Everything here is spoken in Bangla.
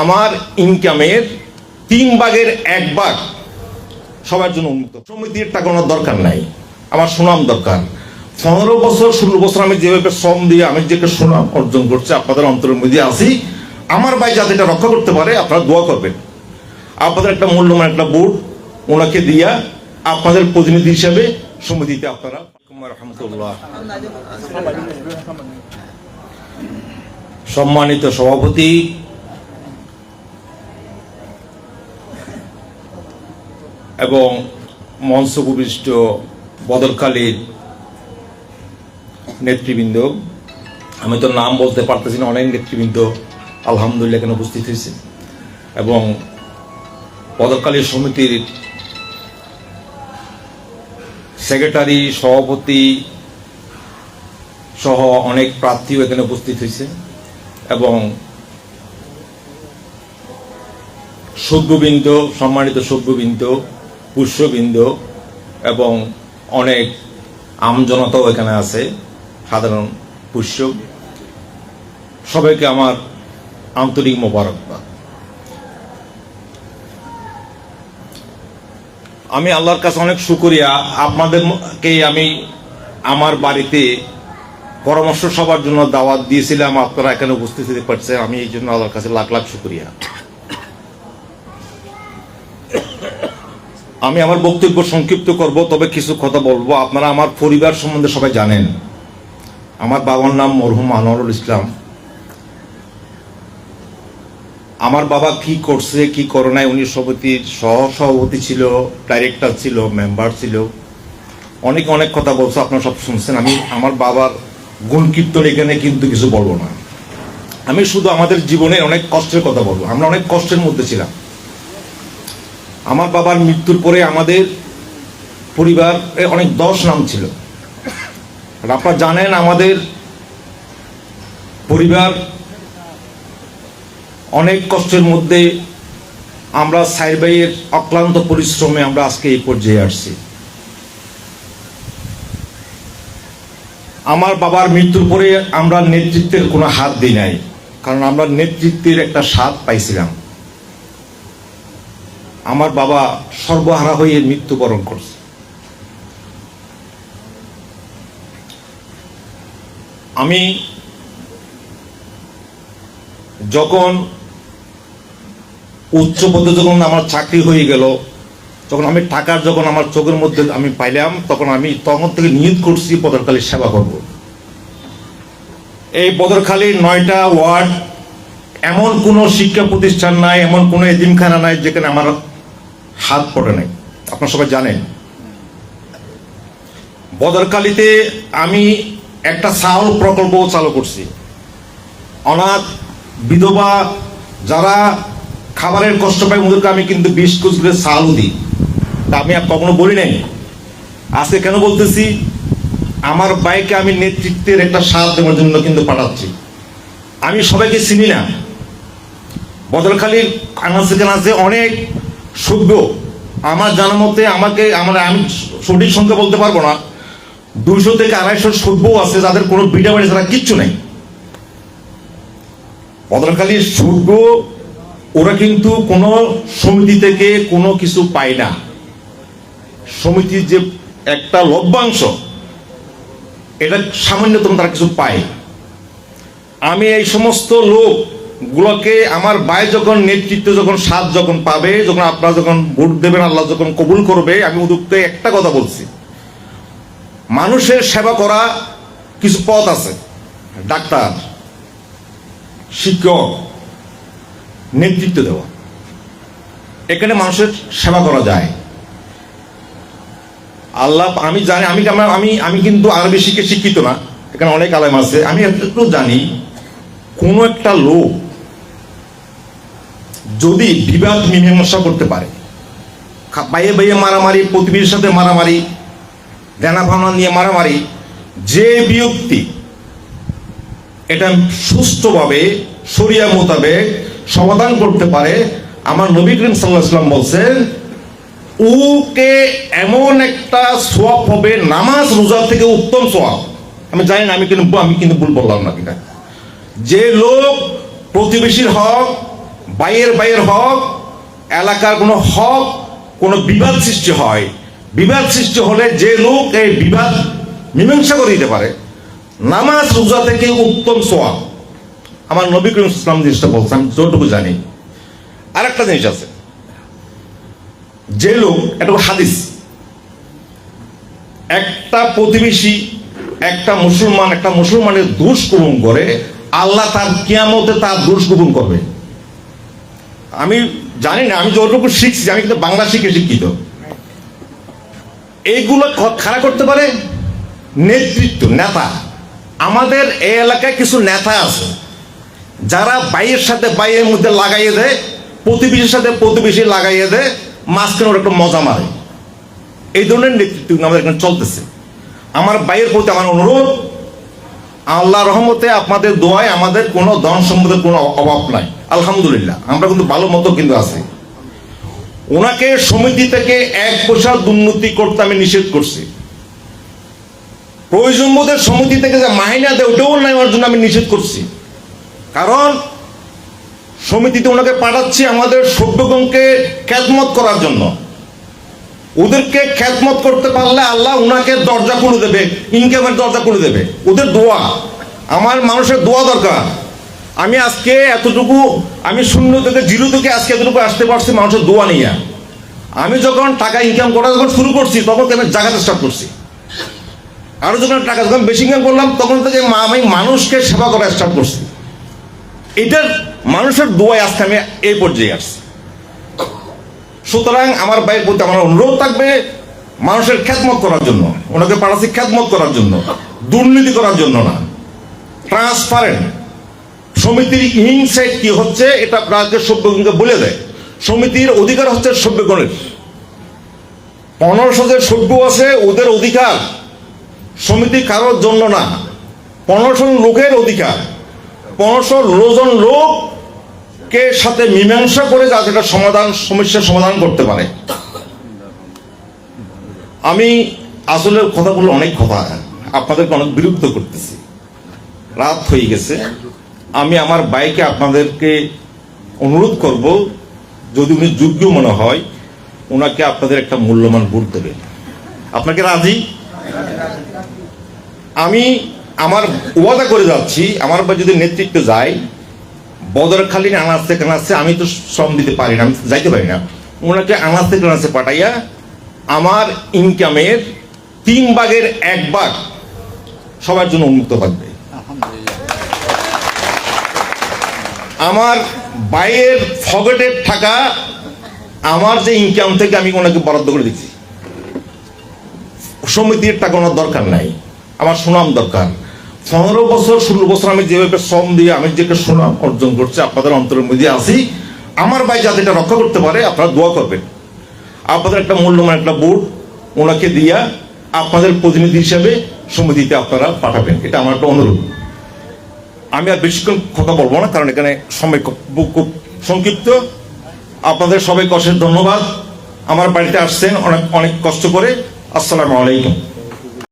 আমার ইনকামের তিন ভাগের এক ভাগ সবার জন্য উন্মুক্ত। সমিতির টাকা ওনার দরকার নাই। আমার সুনাম দরকার। পনেরো বছর, ষোলো বছর আমি যেভাবে শ্রম দিয়ে আমি যে একটা সুনাম অর্জন করছি, আপনাদের অন্তরের মধ্যে আসি আমার ভাই যাতে এটা রক্ষা করতে পারে, আপনারা দোয়া করবেন। আপনাদের একটা মূল্যমান একটা বোর্ড ওনাকে দিয়া আপনাদের প্রতিনিধি হিসাবে সমিতিতে আপনারা সম্মানিত সভাপতি এবং মঞ্চ উপবিষ্ট বদরকালীর নেতৃবৃন্দ, আমি তো নাম বলতে পারতেছি না, অনেক নেতৃবৃন্দ আলহামদুলিল্লাহ এখানে উপস্থিত হয়েছে। এবং বদরকালী সমিতির সেক্রেটারি, সভাপতি সহ অনেক প্রার্থীও এখানে উপস্থিত হয়েছে। এবং সভ্যবৃন্দ, সম্মানিত সভ্যবৃন্দ পুষ্যবৃন্দ এবং অনেক আমজনতাও এখানে আছে, সাধারণ পুষ্য। সবাইকে আমার আন্তরিক মোবারকবাদ। আমি আল্লাহর কাছে অনেক শুকরিয়া। আপনাদেরকে আমি আমার বাড়িতে পরামর্শ সবার জন্য দাওয়াত দিয়েছিলাম। আপনারা এখানে উপস্থিত হতে পারছেন। আমি এই জন্য আল্লাহর কাছে লাখ লাখ শুকরিয়া। আমি আমার বক্তব্য সংক্ষিপ্ত করব, তবে কিছু কথা বলব। আপনারা আমার পরিবার সম্বন্ধে সবাই জানেন। আমার বাবার নাম মরহুম আনোয়ারুল ইসলাম। আমার বাবা কি করছে, কি করে নাই, উনি সমিতির সহ সভাপতি ছিল ডাইরেক্টর ছিল মেম্বার ছিল। অনেক অনেক কথা বলছে, আপনারা সব শুনছেন। আমি আমার বাবার গুণ কীর্তন এখানে কিন্তু কিছু বলব না। আমি শুধু আমাদের জীবনের অনেক কষ্টের কথা বলব। আমরা অনেক কষ্টের মধ্যে ছিলাম। আমার বাবার মৃত্যুর পরে আমাদের পরিবার অনেক দশ নাম ছিল। আর আপনারা জানেন আমাদের পরিবার অনেক কষ্টের মধ্যে আমরা সাইর ভাইয়ের অক্লান্ত পরিশ্রমে আমরা আজকে এই পর্যায়ে আসছি। আমার বাবার মৃত্যুর পরে আমরা নেতৃত্বের কোনো হাত দিই নাই, কারণ আমরা নেতৃত্বের একটা স্বাদ পাইছিলাম। আমার বাবা সর্বহারা হয়ে মৃত্যুবরণ করছে। আমি যখন উচ্চ পদে যখন আমার চাকরি হয়ে গেল তখন আমি টাকার যখন আমার চোখের মধ্যে আমি পাইলাম, তখন আমি তখন থেকে নিয়োগ করছি পদরখালীর সেবা করব। এই পদরখালীর নয়টা ওয়ার্ড, এমন কোনো শিক্ষা প্রতিষ্ঠান নাই, এমন কোনো এজিমখানা নাই যেখানে আমার হাত পড়ে নাই। আপনারা সবাই জানেন। বদরকালীতে আমি একটা চাউল প্রকল্প চালু করছি। অনাথ, বিধবা যারা খাবারের কষ্ট পায়, ওদেরকে আমি কিন্তু বিশ কুচ করে চালও দিই। তা আমি আর কখনো বলি নাই। আজকে কেন বলতেছি? আমার বাইকে আমি নেতৃত্বের একটা সাথ দেওয়ার জন্য কিন্তু পাঠাচ্ছি। আমি সবাইকে চিনি না। বদলখালীর আনাচে কানাচে অনেক সভ্য আমার জানার মতে আমাকে, আমার, আমি সঠিক সংখ্যা বলতে পারব না। দুইশো থেকে আড়াইশো সভ্য আছে যাদের কোনো বাড়ি ছাড়া কিচ্ছু নেই। বদলখালীর সভ্য ওরা কিন্তু কোনো সমিতি থেকে কোনো কিছু পায় না। সমিতির যে একটা লভ্যাংশ, এটা সামান্যতম তারা কিছু পায়। আমি এই সমস্ত লোক গুলোকে আমার ভাই যখন নেতৃত্ব যখন সাথ যখন পাবে, যখন আপনারা যখন ভোট দেবেন, আল্লাহ যখন কবুল করবে, আমি উদ্যোক্তে একটা কথা বলছি। মানুষের সেবা করা কিছু পথ আছে। ডাক্তার, শিক্ষক, নেতৃত্ব দেওয়া। এখানে মানুষের সেবা করা যায়। আল্লাহ, আমি জানি, আমি আমি আমি কিন্তু আরবি শিখে শিক্ষিত না। এখানে অনেক আলেম আছে। আমি একটু জানি, কোনো একটা লোক যদি বিবাদ মীমাংসা করতে পারে বাইয়ে বাইয়ে মারামারি, প্রতিবেশীর সাথে মারামারি, দেনা ভাবনা নিয়ে মারামারি, যে ব্যক্তি এটা সুষ্ঠুভাবে সরিয়া মোতাবেক সমাধান করতে পারে, আমার নবী করিম সাল্লাহ সাল্লাম বলছেন, উকে এমন একটা সোয়াব হবে, নামাজ, রোজা থেকে উত্তম সোয়াব। আমি জানি না, আমি কিন্তু আমি কিন্তু ভুল বললাম না কিনা। যে লোক প্রতিবেশীর হক বাইয়ের বাইয়ের হক, এলাকার কোনো হক, কোনো বিবাদ সৃষ্টি হয়। বিবাদ সৃষ্টি হলে যে লোক এই বিবাদ মীমাংসা করে দিতে পারে। নামাজ, রোজা থেকে উত্তম সোয়া আমার নবী করিম ইসলাম জিনিসটা বলছে, আমি যতটুকু জানি। আরেকটা জিনিস আছে। যে লোক, এটা হাদিস। একটা প্রতিবেশী, একটা মুসলমান, একটা মুসলমানের দোষ গোপন করে, আল্লাহ তার কিয়ামতে তার দোষ গোপন করবে। আমি জানি না, আমি যতটুকু শিখছি, আমি কিন্তু বাংলা শিখে শিক্ষিত। এইগুলো খাড়া করতে পারে? নেতৃত্ব, নেতা। আমাদের এই এলাকায় কিছু নেতা আছে, যারা বাইয়ের সাথে বাইয়ের মধ্যে লাগাইয়ে দেয়, প্রতিবেশীর সাথে প্রতিবেশী লাগাইয়ে দেয়, মাঝখানে ওরা একটা মজা মারে। এই ধরনের নেতৃত্ব আমাদের এখানে চলতেছে। আমার বাইয়ের প্রতি আমার অনুরোধ আল্লাহ রহমতে আপনাদের দোয়ায় আমাদের কোনো ধন সম্পদের কোনো অভাব নাই। আলহামদুলিল্লাহ, আমরা কিন্তু ভালো মতো কিন্তু আছি। ওনাকে সমিতি থেকে এক পয়সা দুর্নীতি করতে আমি নিষেধ করছি। প্রয়োজন বোধে সমিতি থেকে যে মাহিনা দেয় ওটাও নেওয়ার জন্য আমি নিষেধ করছি। কারণ সমিতিতে ওনাকে পাঠাচ্ছি আমাদের সভ্যগণকে খ্যাতমত করার জন্য। ওদেরকে খ্যাতমত করতে পারলে আল্লাহ ওনাকে দরজা খুলে দেবে, ইনকামের দরজা খুলে দেবে। ওদের দোয়া, আমার মানুষের দোয়া দরকার। আমি আজকে এতটুকু, আমি শূন্য থেকে জিরো থেকে আজকে এতটুকু আসতে পারছি মানুষের দোয়া নিয়ে। আমি যখন টাকা ইনকাম করা যখন শুরু করছি, তখন আমি জায়গাতে স্টার্ট করছি। আরও যখন টাকা যখন বেশি ইনকাম করলাম, তখন থেকে আমি মানুষকে সেবা করা স্টার্ট করছি। এটার মানুষের দোয়ায় আজকে আমি এই পর্যায়ে আসছি। সুতরাং আমার ভাইয়ের প্রতি আমার অনুরোধ থাকবে মানুষের খ্যাতমত করার জন্য, ওনাকে পাড়াচ্ছি খ্যাতমত করার জন্য, দুর্নীতি করার জন্য না। ট্রান্সপারেন্ট সমিতির ইনসাইট কি হচ্ছে এটা প্রায়কে সভ্যগণকে বলে দেয়। সমিতির অধিকার হচ্ছে সভ্যগণের। পনেরোশো যে সভ্য আছে, ওদের অধিকার সমিতি কারোর জন্য না। পনেরোশো লোকের অধিকার। পনেরোশো জন লোক কে সাথে মীমাংসা করে যাতে এটা সমাধান, সমস্যার সমাধান করতে পারে? আমি আসলে কথাগুলো অনেক কথা, আপনাদেরকে অনেক বিরক্ত করতেছি। রাত হয়ে গেছে। আমি আমার বাইকে আপনাদেরকে অনুরোধ করব, যদি উনি যোগ্য মনে হয় ওনাকে আপনাদের একটা মূল্যবান ভোট দেবেন। আপনাকে রাজি? আমি আমার ওয়াদা করে যাচ্ছি, আমার যদি নেতৃত্ব যায় বদরখালী আনাজ থেকে আনাজে আমি তো শ্রম দিতে পারি না আমি যাইতে পারি না। ওনাকে আনাজ থেকে আনাজে পাঠাইয়া আমার ইনকামের তিন ভাগের এক ভাগ সবার জন্য উন্মুক্ত থাকবে। আমার বাইয়ের ফগেটের থাকা আমার যে ইনকাম থেকে আমি ওনাকে বরাদ্দ করে দিচ্ছি। সমিতির টাকা ওনার দরকার নাই আমার সুনাম দরকার। পনেরো বছর, ষোলো বছর আমি যেভাবে শ্রম দিয়ে আমি যে সুনাম অর্জন করছি, আপনাদের অন্তরের মধ্যে আসি আমার ভাই যাতে এটা রক্ষা করতে পারে, আপনারা দোয়া করবেন। আপনাদের একটা মূল্যমান একটা বোর্ড ওনাকে দিয়া আপনাদের প্রতিনিধি হিসাবে সমিতিতে আপনারা পাঠাবেন। এটা আমার একটা অনুরোধ। আমি আর বেশিক্ষণ কথা বলব না, কারণ এখানে সময় খুব সংক্ষিপ্ত। আপনাদের সবাইকে অশেষ ধন্যবাদ। আমার বাড়িতে আসছেন, অনেক অনেক কষ্ট করে। আসসালামু আলাইকুম।